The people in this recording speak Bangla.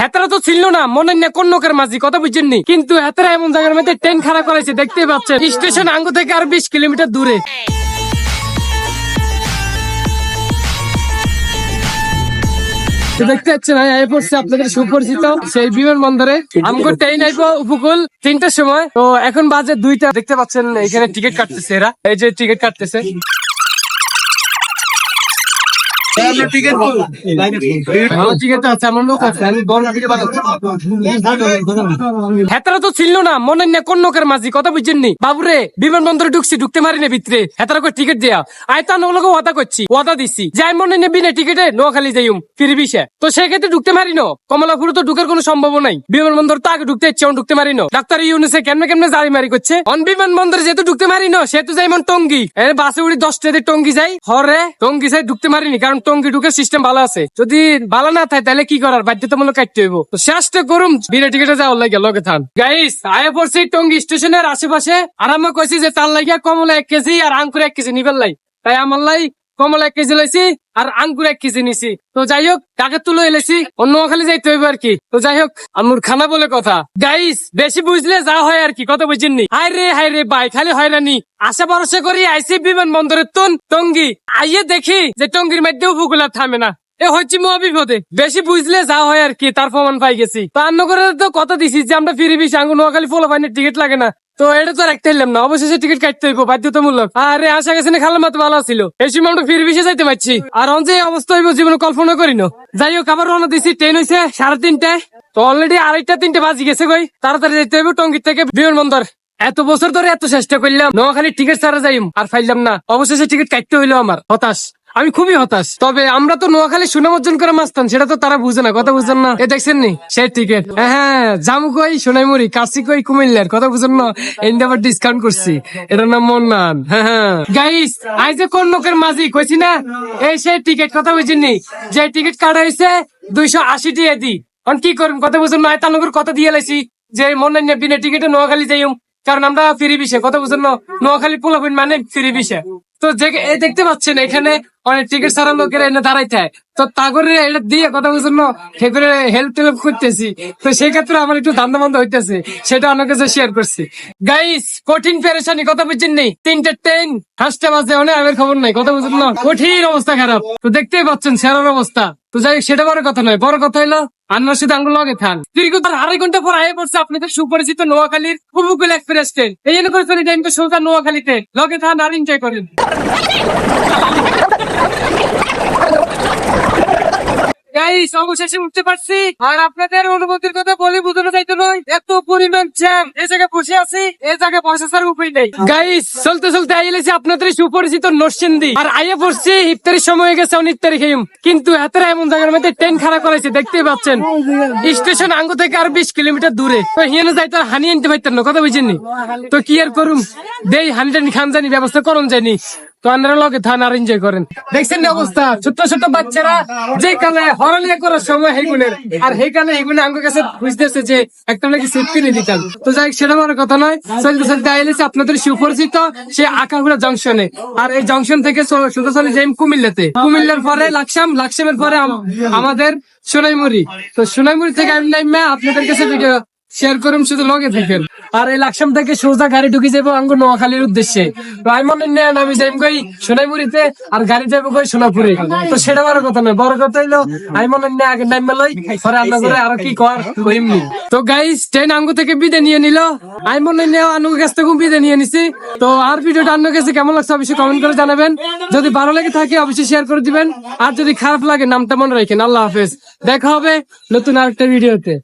হেতারা তো ছিল না, মনে না কোন নকের মাঝি, কথা বুঝছেননি কিন্তু হেতারা এমন জায়গার মধ্যে ট্রেন খারাপ করেছে দেখতে পাচ্ছেন। স্টেশন আঙ্গ থেকে আর বিশ কিলোমিটার দূরে। দেখতে পাচ্ছেন, আমি আই আপনাদের সুপরিচিত সেই বিমানবন্দরে। আমগো ট্রেন আইবো উপকূল তিনটার সময়। তো এখন বাজে দুইটা। দেখতে পাচ্ছেন, এখানে টিকিট কাটতেছে এরা। এই যে টিকিট কাটতেছে আমার টিকিট আছে আমার লোক আছে আমি বড় ভিডিও বানাচ্ছি তো ঢুকতে মারি না ভিতরে। হেতারা করে টিকিট দেয়া? আয় তা নগুলোকে ওয়াদা করছি, ওয়াদা দিছি। যাই নেই বিনা টিকিটে নোয়াখালী যাইম, ফিরবি সে। ঢুকতে কমলাপুরে তো ঢুকার কোনো সম্ভব নাই। বিমানবন্দর তো আগে ঢুকতে ইচ্ছে ঢুকতে মারি ন। ডাক্তার ইউনিসে কেমনে কেমনে জারি মারি করছে? অন বিমানবন্দরে যেহেতু ঢুকতে মারি ন, সেহেতু যাই মন টঙ্গি বাসে উড়ি দশটা টঙ্গি যাই, হরে, টঙ্গি যাই ঢুকতে মারিনি কারণ টঙ্গি ঢুকে সিস্টেম ভালো আছে। যদি ভালো না থাকে, তাহলে কি করার? বাধ্যতামূলক কাটতে হইব। তো চেষ্টা করুম, বিনা টিকেটে যাওয়ার লাগে লগে থান। গাইস আয়া পড়ছি টঙ্গি স্টেশনের আশেপাশে। আর আমি কইছি যে তার লাগিয়া কমলা এক কেজি আর আঙ্কুর এক কেজি নিবেন লাই। তাই আমার লাই কমলা এক কেজি লাইছি আর আঙ্গুর এক কেজি নিছি। তো যাই হোক, কাকে তুলে এলেছি, অন্য খালি যাইতে হইব আর কি। তো যাই হোক, আমুর খানা বলে কথা। গাইস বেশি বুঝলে যা হয় আর কি কথা বুঝছেননি হাই রে হাই রে, ভাই, খালি হয়রানি। আশা ভরসা করি আইসি বিমান বন্দরের তুন টঙ্গি। আইয়ে দেখি যে টঙ্গির মধ্যে উপকূলা থামে না। এ হচ্ছে মহাবিপদে। বেশি বুঝলে যা হয় আর কি, তার প্রমাণ পাই গেছি। তার নগরে তো কথা দিছি যে আমরা ফিরে বিশ আঙ্গু নোয়াখালী ফলো ফাইনের টিকিট লাগে না। তো এটা তো রাখতে হইলাম না। অবশেষে টিকিট কাটতে হইব, বাধ্যতামূলক। আরে, আশা গেছে না খালার মতো ভালো ছিল এই সময় আমরা বিশে যাইতে পারছি। আর অন অবস্থা হইব, জীবনে কল্পনা করি না। যাই হোক, আবার রওনা দিছি, ট্রেন হইছে সাড়ে তিনটায়। তো অলরেডি আড়াইটা, তিনটে বাজি গেছে কই। তাড়াতাড়ি যাইতে হইব টঙ্গির থেকে বিমানবন্দর। এত বছর ধরে এত চেষ্টা করলাম নোয়াখালী টিকিট ছাড়া যাইম, আর ফাইলাম না। অবশেষে টিকিট কাটতে হইল আমার, হতাশ। আমি খুবই হতাশ। তবে আমরা তো নোয়াখালী সুনাম অর্জন করে মাস্তান সেটা তো তারা বুঝে না, কথা বুঝেন না। এ দেখছেন নি? সেই টিকিট হ্যাঁ জামু কই সোনাইমুড়ি কাশি কই কুমিল্লার, কথা বুঝেন না? এন্ড আবার ডিসকাউন্ট করছি। এটার নাম মন্নান। হ্যাঁ হ্যাঁ। গাইস আই যে কোন লোকের মাঝি, কইছি না? এই সেই টিকিট কথা বুঝেন নি? যে টিকিট কাটা হয়েছে দুইশো আশি টিয়া দি। কি করুন কথা বুঝুন না? তানগর কথা দিয়ে লাইছি, যে মনে নেই বিনা টিকিটে নোয়াখালী যাইম। কারণ আমরা ফিরি বিশে কথা বুঝুন নোয়াখালী পোলাপিন মানে ফিরি বিশে তো যে দেখতে পাচ্ছেন, এখানে অনেক টিকিট ছাড়া লোকের এনে দাঁড়াইতে হয়। তো তাগরে এটা দিয়ে, কথা বুঝুন না? সে হেল্প টেল্প করতেছি। তো সেই ক্ষেত্রে আমার একটু ধান্দা বন্ধ হইতেছে। সেটা অনেক কাছে শেয়ার করছি। গাইস কঠিন পেরেশানি কথা বুঝছেন নেই তিনটে ট্রেন ফার্স্টে বাজে, অনেক আগের খবর নাই, কথা বুঝুন না? কঠিন অবস্থা খারাপ। তো দেখতেই পাচ্ছেন, সেরার অবস্থা। তো যাই সেটা বড় কথা নয়, বড় কথা হলো আন্নার সাথে আঙ্গুল লগে থান। দীর্ঘ তার আড়াই ঘণ্টা পর আয়ে পড়ছে আপনাদের সুপরিচিত নোয়াখালীর উপকূল এক্সপ্রেস ট্রেন। এই জন্য করে চলে টাইম তো সোজা নোয়াখালীতে। লগে থান আর এনজয় করেন। গাইস অবশেষে উঠতে পারছি। আর আপনাদের অনুভূতির কথা বলে নয় এত পরিমাণ এই জায়গায় বসে আছি এই জায়গায় বসে ছাড়া উপায় নেই। গাইস চলতে চলতে আইলেছি আপনাদের সুপরিচিত আর আইয়ে পড়ছি, ইফতারির সময় গেছে অনেক কিন্তু এমন জায়গার মধ্যে ট্রেন খারাপ করেছে দেখতেই পাচ্ছেন। স্টেশন আঙ্গ থেকে আর বিশ কিলোমিটার দূরে। তো হিয়ানে হানি আনতে পারতেন না, কথা বুঝেননি? তো কি আর করুম? দেই হানি টানি খান জানি ব্যবস্থা করুন জানি আপনাদের সুপরিচিত সে আকাগুড়া জংশনে আর এই জংশন থেকে সোজা চলে কুমিল্লাতে। কুমিল্লার পরে লাকসাম, লাকসামের পরে আমাদের সোনাইমুড়ি। তো সোনাইমুড়ি থেকে আপনাদের কাছে ভিডিও শেয়ার করুন শুধু লগে থাকেন। আর এই লাকসাম থেকে সোজা গাড়ি ঢুকে যাব আঙ্গু নোয়াখালীর উদ্দেশ্যে। আমি মনে নেন, আমি যাইম কই সোনাইমুড়িতে আর গাড়ি যাব কই সোনাপুরে। তো সেটা বড় কথা নয়, বড় কথা হইল, আমি মনে নেই আগে নাইম লই, পরে আন্না করে আরও কি কর, কইমনি। তো গাইস ট্রেন আঙ্গু থেকে বিদে নিয়ে নিল। আমি মনে নেই আনু কাছ থেকে বিদে নিয়ে নিছি। তো আর ভিডিওটা আন্নু কাছে কেমন লাগছে অবশ্যই কমেন্ট করে জানাবেন। যদি ভালো লাগে থাকে অবশ্যই শেয়ার করে দিবেন। আর যদি খারাপ লাগে, নামটা মনে রাখেন। আল্লাহ হাফেজ। দেখা হবে নতুন আরেকটা ভিডিওতে